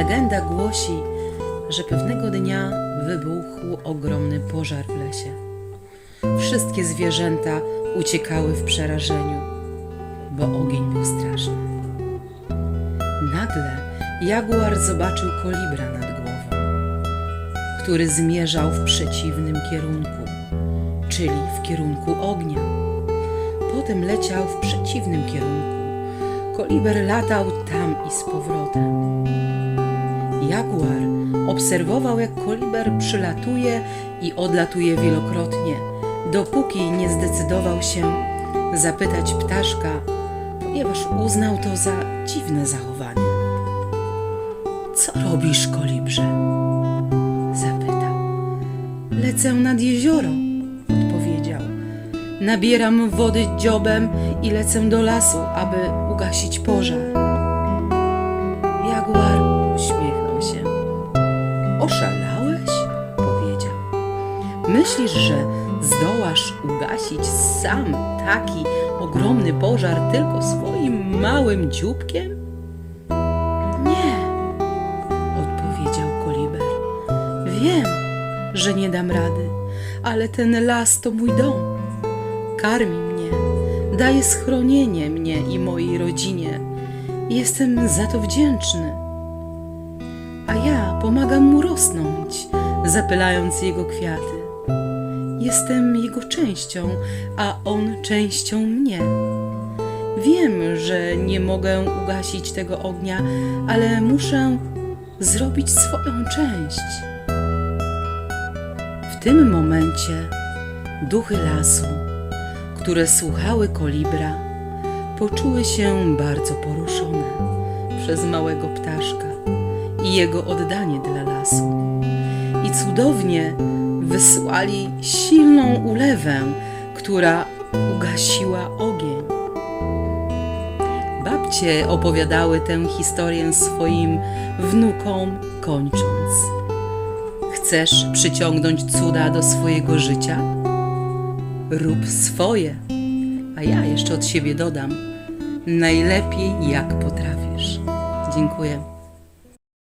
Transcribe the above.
Legenda głosi, że pewnego dnia wybuchł ogromny pożar w lesie. Wszystkie zwierzęta uciekały w przerażeniu, bo ogień był straszny. Nagle jaguar zobaczył kolibra nad głową, który zmierzał w przeciwnym kierunku, czyli w kierunku ognia. Potem leciał w przeciwnym kierunku. Koliber latał tam i z powrotem. Jaguar obserwował, jak koliber przylatuje i odlatuje wielokrotnie, dopóki nie zdecydował się zapytać ptaszka, ponieważ uznał to za dziwne zachowanie. Co robisz, kolibrze? Zapytał. Lecę nad jezioro, odpowiedział. Nabieram wody dziobem i lecę do lasu, aby ugasić pożar. Oszalałeś? powiedział. Myślisz, że zdołasz ugasić sam taki ogromny pożar tylko swoim małym dzióbkiem? Nie, odpowiedział Koliber. Wiem, że nie dam rady, ale ten las to mój dom. Karmi mnie, daje schronienie mnie i mojej rodzinie. Jestem za to wdzięczny. Pomagam mu rosnąć, zapylając jego kwiaty. Jestem jego częścią, a on częścią mnie. Wiem, że nie mogę ugasić tego ognia, ale muszę zrobić swoją część. W tym momencie duchy lasu, które słuchały kolibra, poczuły się bardzo poruszone przez małego ptaszka i jego oddanie dla lasu. I cudownie wysłali silną ulewę, która ugasiła ogień. Babcie opowiadały tę historię swoim wnukom, kończąc. Chcesz przyciągnąć cuda do swojego życia? Rób swoje, a ja jeszcze od siebie dodam: najlepiej jak potrafisz. Dziękuję.